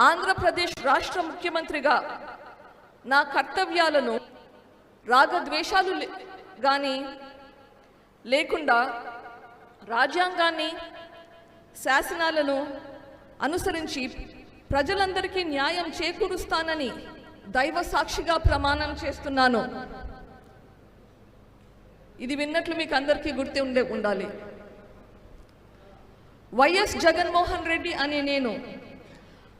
ఆంధ్రప్రదేశ్ రాష్ట్ర ముఖ్యమంత్రిగా నా కర్తవ్యాలను రాగద్వేషాలు లే- లేకుండా రాజ్యాంగాన్ని శాసనాలను అనుసరించి ప్రజలందరికీ న్యాయం చేకూరుస్తానని దైవ సాక్షిగా ప్రమాణం చేస్తున్నాను. ఇది విన్నట్లు మీకు అందరికీ గుర్తు ఉండే ఉండాలి. వైఎస్ జగన్మోహన్ రెడ్డి అనే నేను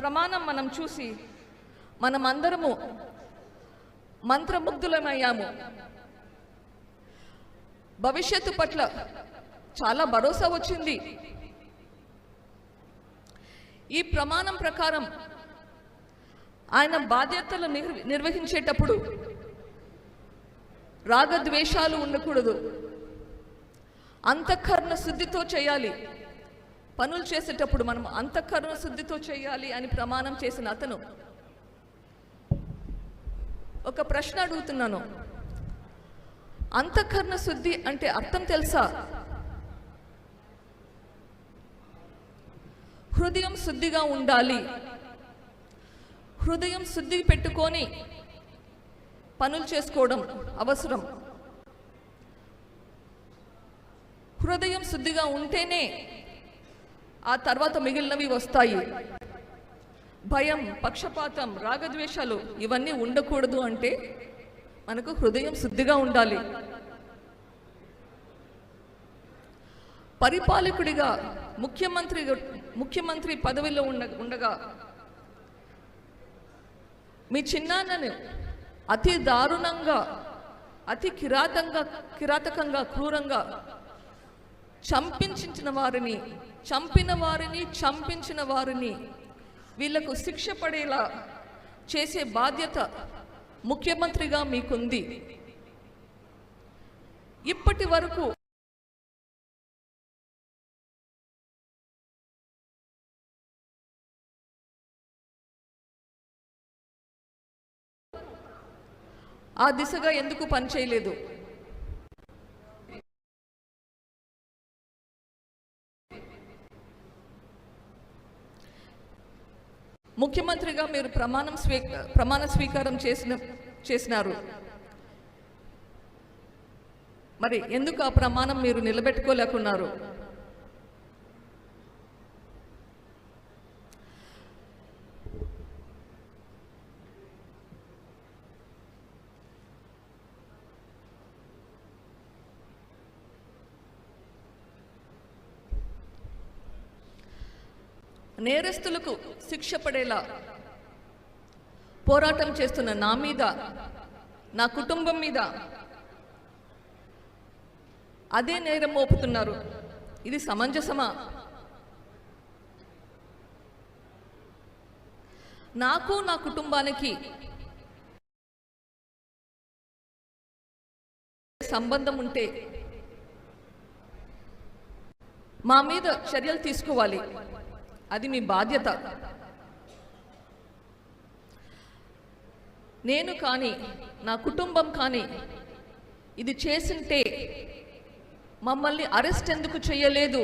ప్రమాణం మనం చూసి మనం అందరము మంత్రముగ్ధులమయ్యాము. భవిష్యత్తు పట్ల చాలా భరోసా వచ్చింది. ఈ ప్రమాణం ప్రకారం ఆయన బాధ్యతలు నిర్వహించేటప్పుడు రాగద్వేషాలు ఉండకూడదు. అంతఃకరణ శుద్ధితో చేయాలి. పనులు చేసేటప్పుడు మనం అంతఃకరణ శుద్ధితో చేయాలి అని ప్రమాణం చేసిన అతను ఒక ప్రశ్న అడుగుతున్నాను. అంతఃకరణ శుద్ధి అంటే అర్థం తెలుసా? హృదయం శుద్ధిగా ఉండాలి. హృదయం శుద్ధి పెట్టుకొని పనులు చేసుకోవడం అవసరం. హృదయం శుద్ధిగా ఉంటేనే ఆ తర్వాత మిగిలినవి వస్తాయి. భయం పక్షపాతం రాగద్వేషాలు ఇవన్నీ ఉండకూడదు అంటే మనకు హృదయం శుద్ధిగా ఉండాలి. పరిపాలకుడిగా ముఖ్యమంత్రి ముఖ్యమంత్రి పదవిలో ఉండ ఉండగా మీ చిన్నాన్నను అతి దారుణంగా అతి కిరాతంగా కిరాతకంగా క్రూరంగా చంపించిన వారిని చంపిన వారిని చంపించిన వారిని. వీళ్ళకు శిక్ష పడేలా చేసే బాధ్యత ముఖ్యమంత్రిగా మీకుంది. ఇప్పటి వరకు ఆ దిశగా ఎందుకు పనిచేయలేదు? ముఖ్యమంత్రిగా మీరు ప్రమాణం స్వీ ప్రమాణ స్వీకారం చేసిన చేసినారు. మరి ఎందుకు ఆ ప్రమాణం మీరు నిలబెట్టుకోలేకున్నారు? నేరస్తులకు శిక్ష పడేలా పోరాటం చేస్తున్న నా మీద నా కుటుంబం మీద అదే నేరం మోపుతున్నారు. ఇది సమంజసమా? నాకు నా కుటుంబానికి సంబంధం ఉంటే మా మీద చర్యలు తీసుకోవాలి. అది మీ బాధ్యత. నేను కానీ నా కుటుంబం కానీ ఇది చేసింటే మమ్మల్ని అరెస్ట్ ఎందుకు చేయలేదు?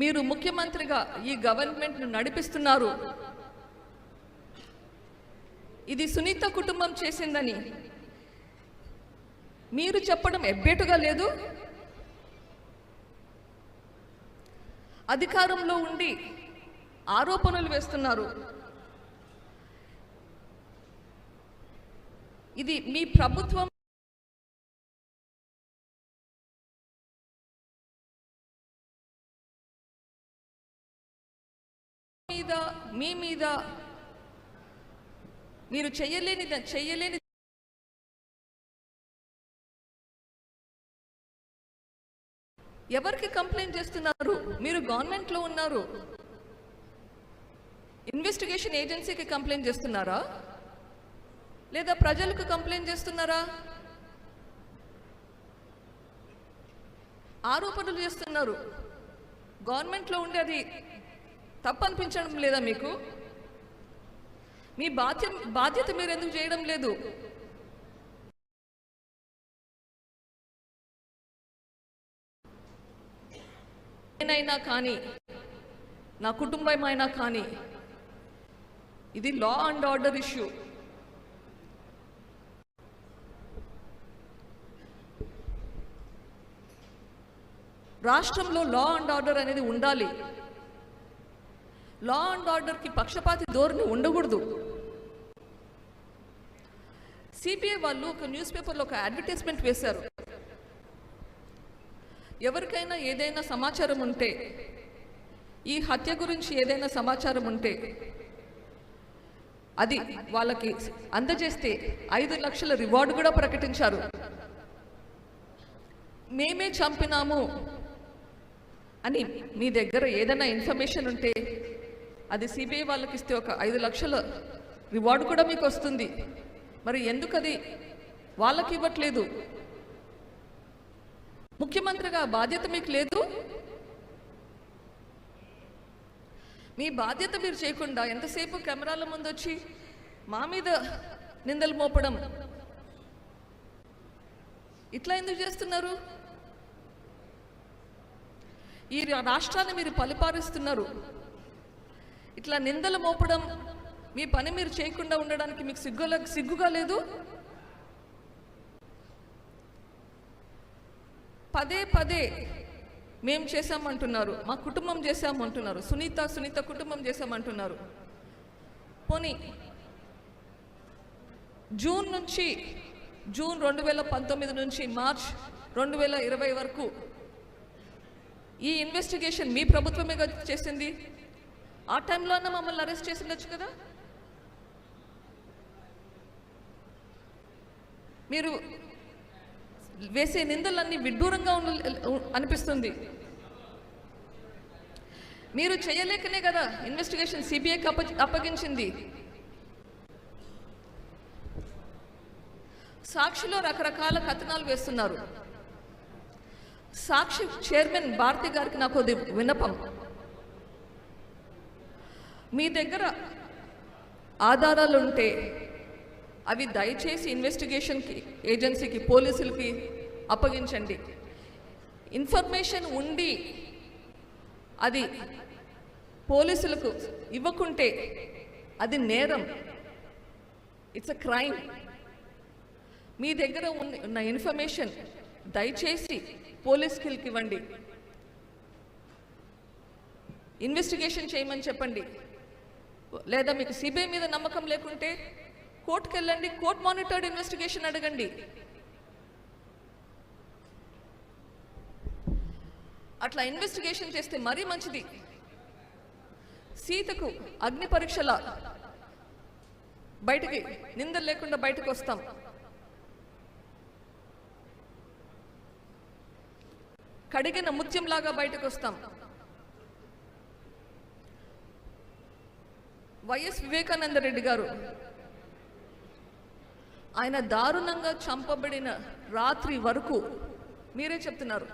మీరు ముఖ్యమంత్రిగా ఈ గవర్నమెంట్ను నడిపిస్తున్నారు. ఇది సునీత కుటుంబం చేసిందని మీరు చెప్పడం ఎబ్బేటుగా లేదు? అధికారంలో ఉండి ఆరోపణలు వేస్తున్నారు. ఇది మీ ప్రభుత్వం మీద మీ మీద మీరు చేయలేని చేయలేని ఎవరికి కంప్లైంట్ చేస్తున్నారు? మీరు గవర్నమెంట్లో ఉన్నారు. ఇన్వెస్టిగేషన్ ఏజెన్సీకి కంప్లైంట్ చేస్తున్నారా? లేదా ప్రజలకు కంప్లైంట్ చేస్తున్నారా? ఆరోపణలు చేస్తున్నారు. గవర్నమెంట్లో ఉండే అది తప్పనిపించడం లేదా మీకు? మీ బాధ్య బాధ్యత మీరు ఎందుకు చేయడం లేదు? నేనైనా కానీ నా కుటుంబం అయినా కానీ ఇది లా అండ్ ఆర్డర్ ఇష్యూ రాష్ట్రంలో లా అండ్ ఆర్డర్ అనేది ఉండాలి. లా అండ్ ఆర్డర్కి పక్షపాతి ధోరణి ఉండకూడదు. సిపిఐ వాళ్ళు ఒక న్యూస్ పేపర్లో ఒక అడ్వర్టైజ్మెంట్ వేశారు. ఎవరికైనా ఏదైనా సమాచారం ఉంటే ఈ హత్య గురించి ఏదైనా సమాచారం ఉంటే అది వాళ్ళకి అందజేస్తే ఐదు లక్షల రివార్డు కూడా ప్రకటించారు. మేమే చంపినాము అని మీ దగ్గర ఏదైనా ఇన్ఫర్మేషన్ ఉంటే అది సిబిఐ వాళ్ళకి ఇస్తే ఒక ఐదు లక్షల రివార్డు కూడా మీకు వస్తుంది. మరి ఎందుకు అది వాళ్ళకి ఇవ్వట్లేదు. ముఖ్యమంత్రిగా బాధ్యత మీకు లేదు? మీ బాధ్యత మీరు చేయకుండా ఎంతసేపు కెమెరాల ముందు వచ్చి మా మీద నిందలు మోపడం? ఇట్లా ఎందుకు చేస్తున్నారు? ఈ రాష్ట్రాన్ని మీరు పరిపాలిస్తున్నారు. ఇట్లా నిందలు మోపడం మీ పని మీరు చేయకుండా ఉండడానికి మీకు సిగ్గుల సిగ్గుగా లేదు? పదే పదే మేము చేశామంటున్నారు మా కుటుంబం చేశామంటున్నారు సునీత సునీత కుటుంబం చేశామంటున్నారు. పోనీ జూన్ నుంచి జూన్ రెండు వేల పంతొమ్మిది నుంచి మార్చ్ రెండు వేల ఇరవై వరకు ఈ ఇన్వెస్టిగేషన్ మీ ప్రభుత్వమే చేసింది? ఆ టైంలోనే మమ్మల్ని అరెస్ట్ చేసి ఉండొచ్చు కదా? మీరు వేసే నిందలన్నీ విడ్డూరంగా ఉండ అనిపిస్తుంది. మీరు చేయలేకనే కదా ఇన్వెస్టిగేషన్ సిబిఐకి అప్ప అప్పగించింది. సాక్షిలో రకరకాల కథనాలు వేస్తున్నారు. సాక్షి చైర్మన్ భారతి గారికి నాకు విన్నపం. మీ దగ్గర ఆధారాలు ఉంటే అవి దయచేసి ఇన్వెస్టిగేషన్కి ఏజెన్సీకి పోలీసులకి అప్పగించండి. ఇన్ఫర్మేషన్ ఉండి అది పోలీసులకు ఇవ్వకుంటే అది నేరం. ఇట్స్ అ క్రైమ్ మీ దగ్గర ఉన్న ఉన్న ఇన్ఫర్మేషన్ దయచేసి పోలీస్కి ఇవ్వండి. ఇన్వెస్టిగేషన్ చేయమని చెప్పండి. లేదా మీకు సిబిఐ మీద నమ్మకం లేకుంటే కోర్టుకు వెళ్ళండి కోర్ట్ మానిటర్డ్ ఇన్వెస్టిగేషన్ అడగండి. అట్లా ఇన్వెస్టిగేషన్ చేస్తే మరీ మంచిది. సీతకు అగ్ని పరీక్షల బయటికి నిందలు లేకుండా బయటకు వస్తాం. కడిగిన ముత్యంలాగా బయటకు వస్తాం. వైఎస్ వివేకానంద రెడ్డి గారు ఆయన దారుణంగా చంపబడిన రాత్రి వరకు మీరే చెప్తున్నారు.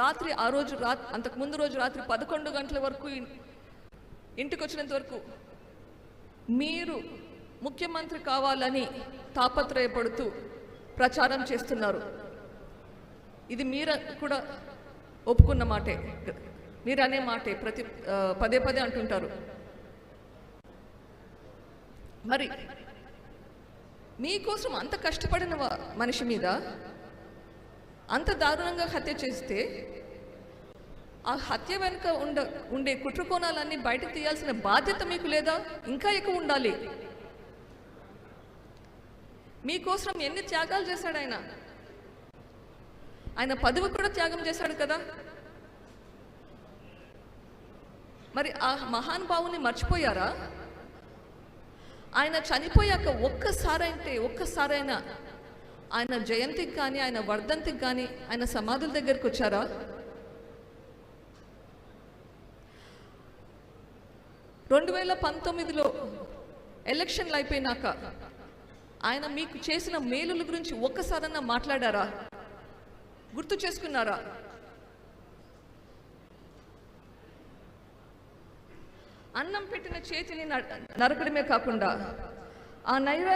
రాత్రి ఆ రోజు రా అంతకు ముందు రోజు రాత్రి పదకొండు గంటల వరకు ఇంటికి వచ్చినంత వరకు మీరు ముఖ్యమంత్రి కావాలని తాపత్రయపడుతూ ప్రచారం చేస్తున్నారు. ఇది మీరు కూడా ఒప్పుకున్న మాటే మీరు అనే మాటే ప్రతి పదే పదే అంటుంటారు. మరి మీకోసం అంత కష్టపడిన మనిషి మీద అంత దారుణంగా హత్య చేస్తే ఆ హత్య వెనుక ఉండ ఉండే కుట్రకోణాలన్నీ బయటకు తీయాల్సిన బాధ్యత మీకు లేదా? ఇంకా ఎక్కువ ఉండాలి. మీకోసం ఎన్ని త్యాగాలు చేశాడు ఆయన? ఆయన పదవి కూడా త్యాగం చేశాడు కదా? మరి ఆ మహానుభావుని మర్చిపోయారా? ఆయన చనిపోయాక ఒక్కసారి అంటే ఒక్కసారైనా ఆయన జయంతికి కానీ ఆయన వర్ధంతికి కానీ ఆయన సమాధుల దగ్గరికి వచ్చారా? రెండు వేల పంతొమ్మిదిలో ఎలక్షన్లు అయిపోయినాక ఆయన మీకు చేసిన మేలుల గురించి ఒక్కసారన్నా మాట్లాడారా? గుర్తు చేసుకున్నారా? అన్నం పెట్టిన చేతిని న- నరకడమే కాకుండా ఆ నైరా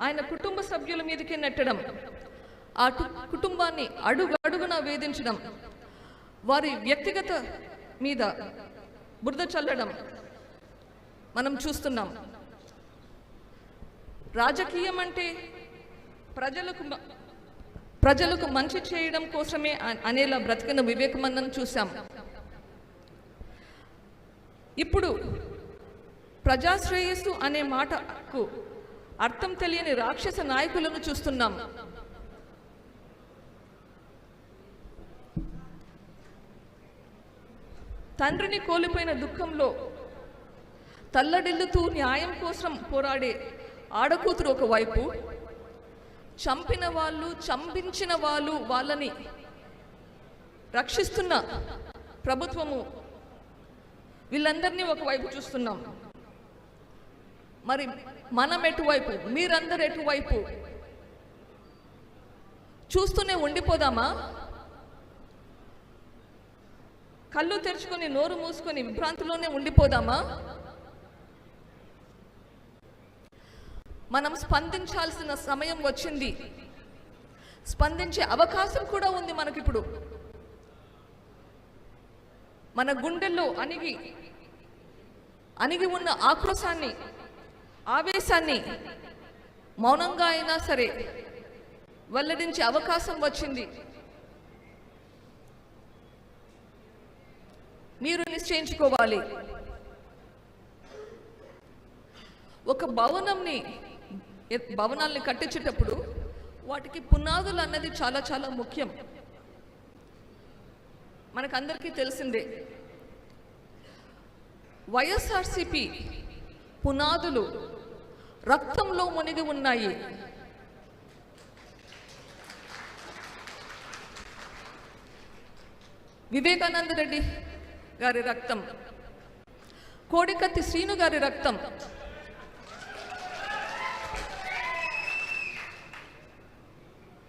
ఆయన కుటుంబ సభ్యుల మీదకి నెట్టడం ఆ కుటుంబాన్ని అడుగు అడుగున వేధించడం వారి వ్యక్తిగత మీద బురద చల్లడం మనం చూస్తున్నాం. రాజకీయం అంటే ప్రజలకు ప్రజలకు మంచి చేయడం కోసమే అనేలా బ్రతికిన వివేకమన్నను చూసాం ఇప్పుడు ప్రజాశ్రేయస్సు అనే మాటకు అర్థం తెలియని రాక్షస నాయకులను చూస్తున్నాం. తండ్రిని కోల్పోయిన దుఃఖంలో తల్లడిల్లుతూ న్యాయం కోసం పోరాడే ఆడకూతురు ఒకవైపు చంపిన వాళ్ళు చంపించిన వాళ్ళు వాళ్ళని రక్షిస్తున్న ప్రభుత్వము వీళ్ళందరినీ ఒకవైపు చూస్తున్నాం. మరి మనం ఎటువైపు? మీరందరు ఎటువైపు? చూస్తూనే ఉండిపోదామా? కళ్ళు తెరుచుకొని నోరు మూసుకొని విభ్రాంతిలోనే ఉండిపోదామా? మనం స్పందించాల్సిన సమయం వచ్చింది. స్పందించే అవకాశం కూడా ఉంది మనకిప్పుడు. మన గుండెల్లో అణిగి అణిగి ఉన్న ఆక్రోశాన్ని ఆవేశాన్ని మౌనంగా అయినా సరే వెల్లడించే అవకాశం వచ్చింది. మీరు నిశ్చయించుకోవాలి. ఒక భవనంని భవనాల్ని కట్టించేటప్పుడు వాటికి పునాదులు అన్నది చాలా చాలా ముఖ్యం. మనకందరికీ తెలిసిందే. వైఎస్ఆర్సిపి పునాదులు రక్తంలో మునిగి ఉన్నాయి. వివేకానంద రెడ్డి గారి రక్తం కోడికత్తి శ్రీను గారి రక్తం